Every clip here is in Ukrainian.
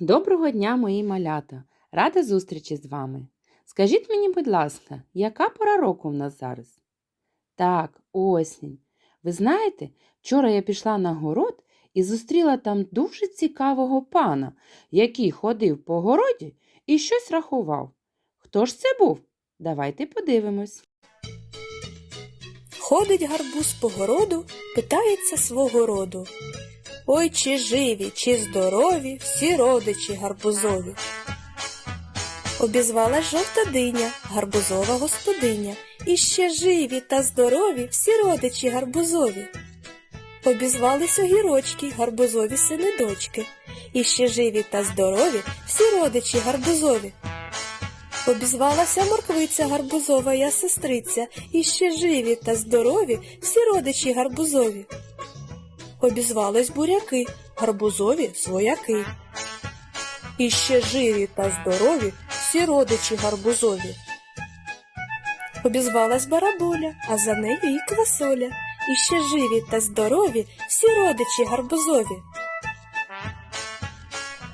Доброго дня, мої малята! Рада зустрічі з вами. Скажіть мені, будь ласка, яка пора року в нас зараз? Так, осінь. Ви знаєте, вчора я пішла на город і зустріла там дуже цікавого пана, який ходив по городі і щось рахував. Хто ж це був? Давайте подивимось. Ходить гарбуз по городу, питається свого роду. Ой, чи живі, чи здорові всі родичі гарбузові. Обізвалась жовта диня, гарбузова господиня. І ще живі та здорові всі родичі гарбузові. Обізвались огірочки, гарбузові сини дочки. І ще живі та здорові всі родичі гарбузові. Обізвалася морквиця гарбузова я сестриця, і ще живі та здорові всі родичі гарбузові. Обізвались буряки, гарбузові свояки. І ще живі та здорові всі родичі гарбузові. Обізвалась бараболя, а за нею і квасоля. І ще живі та здорові всі родичі гарбузові.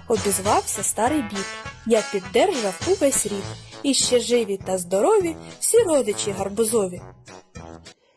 Обізвався старий біб, я піддержав увесь рід. І ще живі та здорові всі родичі гарбузові.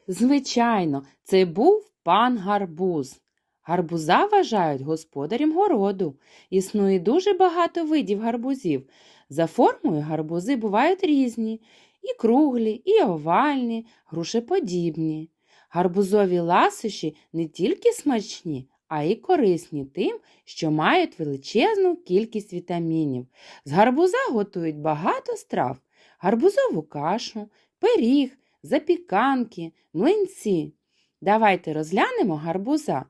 Звичайно, це був пан гарбуз. Гарбуза вважають господарем городу. Існує дуже багато видів гарбузів. За формою гарбузи бувають різні і круглі, і овальні, грушеподібні. Гарбузові ласощі не тільки смачні, а й корисні тим, що мають величезну кількість вітамінів. З гарбуза готують багато страв: гарбузову кашу, пиріг, запіканки, млинці. Давайте розглянемо гарбуза.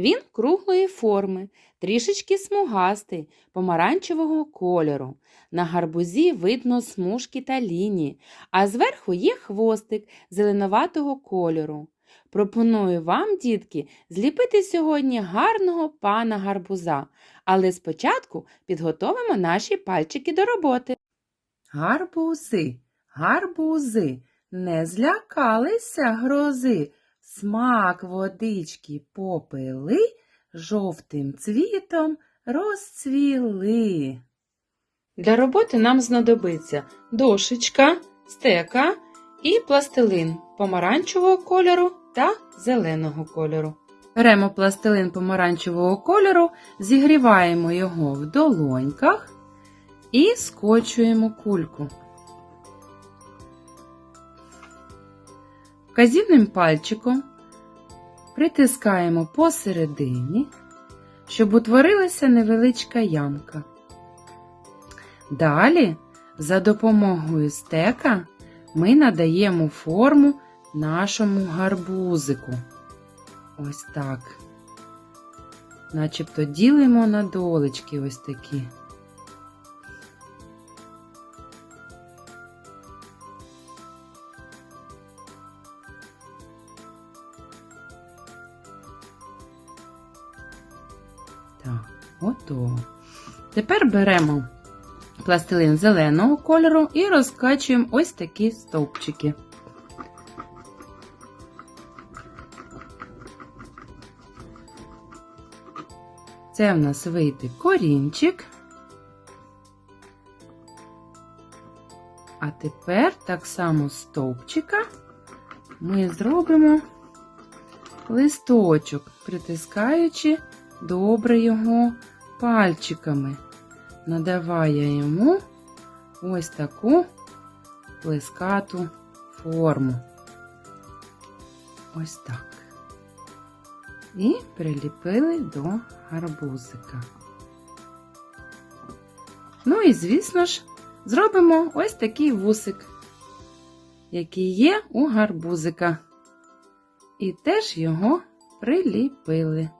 Він круглої форми, трішечки смугастий, помаранчевого кольору. На гарбузі видно смужки та лінії, а зверху є хвостик зеленуватого кольору. Пропоную вам, дітки, зліпити сьогодні гарного пана гарбуза, але спочатку підготовимо наші пальчики до роботи. Гарбузи, гарбузи, не злякалися грози, смак водички попили, жовтим цвітом розцвіли. Для роботи нам знадобиться дошечка, стека і пластилин помаранчевого кольору та зеленого кольору. Беремо пластилин помаранчевого кольору, зігріваємо його в долоньках і скочуємо кульку. Вказівним пальчиком притискаємо посередині, щоб утворилася невеличка ямка. Далі, за допомогою стека, ми надаємо форму нашому гарбузику. Ось так. Начебто ділимо на долечки ось такі. Так, готово. Тепер беремо пластилин зеленого кольору і розкачуємо ось такі стовпчики. Це в нас вийде корінчик. А тепер так само стовпчика ми зробимо листочок, притискаючи добре його пальчиками, надаває йому ось таку плескату форму. Ось так. І приліпили до гарбузика. Ну і, звісно ж, зробимо ось такий вусик, який є у гарбузика. І теж його приліпили.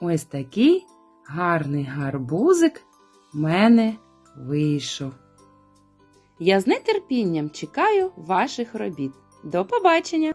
Ось такий гарний гарбузик в мене вийшов. Я з нетерпінням чекаю ваших робіт. До побачення!